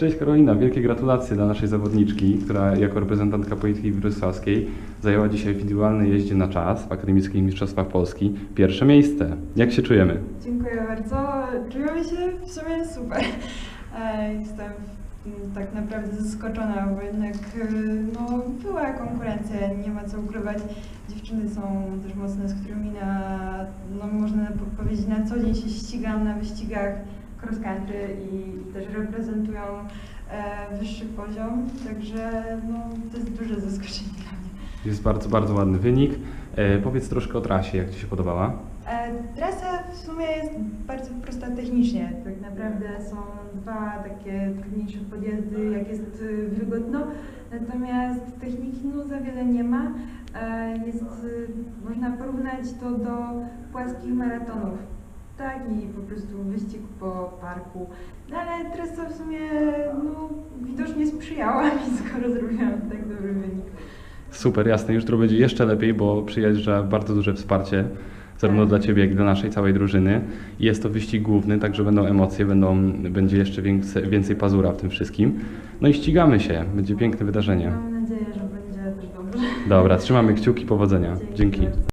Cześć Karolina, wielkie gratulacje dla naszej zawodniczki, która jako reprezentantka Politki Wrocławskiej zajęła dzisiaj w indywidualnej jeździe na czas w Akademickich Mistrzostwach Polski pierwsze miejsce. Jak się czujemy? Dziękuję bardzo. Czujemy się w sumie super. E, Jestem mm, tak naprawdę zaskoczona, bo jednak e, no, była konkurencja, nie ma co ukrywać. Dziewczyny są też mocne, z którymi na, no, można po- powiedzieć na co dzień się ścigam na wyścigach cross country i, też reprezentują e, wyższy poziom, także no, to jest duże zaskoczenie dla mnie. Jest bardzo, bardzo ładny wynik. E, powiedz troszkę o trasie, jak Ci się podobała? E, Trasa w sumie jest bardzo prosta technicznie. Tak naprawdę są dwa takie trudniejsze podjazdy, jak jest wilgotno. Natomiast techniki no, za wiele nie ma. E, Jest, można porównać to do płaskich maratonów. Tak, i po prostu wyścig po parku. No ale trasa w sumie no, widocznie sprzyjała mi, skoro zrobiłam tak dobry wynik. Super, jasne. Jutro będzie jeszcze lepiej, bo przyjeżdża bardzo duże wsparcie, zarówno dla Ciebie, jak i dla naszej całej drużyny. Jest to wyścig główny, także będą emocje, będą, będzie jeszcze więcej, więcej pazura w tym wszystkim. No i ścigamy się, będzie piękne wydarzenie. Mam nadzieję, że będzie też dobrze. Dobra, trzymamy kciuki, powodzenia. Dzięki. bardzo.